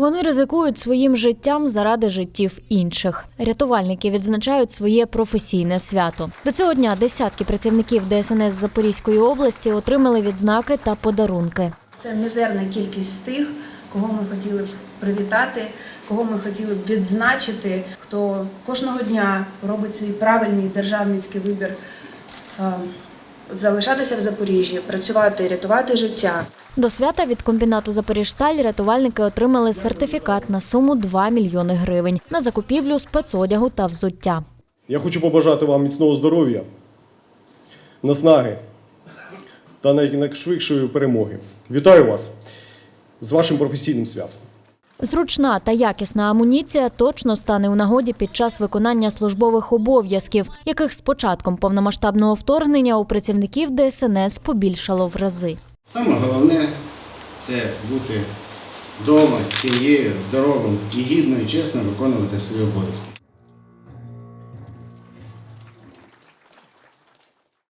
Вони ризикують своїм життям заради життів інших. Рятувальники відзначають своє професійне свято. До цього дня десятки працівників ДСНС Запорізької області отримали відзнаки та подарунки. Це мізерна кількість тих, кого ми хотіли б привітати, кого ми хотіли б відзначити, хто кожного дня робить свій правильний державницький вибір е, залишатися в Запоріжжі, працювати, рятувати життя. До свята від комбінату Запоріжсталь рятувальники отримали сертифікат на суму 2 мільйони гривень на закупівлю спецодягу та взуття. Я хочу побажати вам міцного здоров'я, наснаги та найшвидшої перемоги. Вітаю вас з вашим професійним святом. Зручна та якісна амуніція точно стане у нагоді під час виконання службових обов'язків, яких з початком повномасштабного вторгнення у працівників ДСНС побільшало в рази. Саме головне це бути вдома з сім'єю, здоровим і гідно і чесно виконувати свої обов'язки.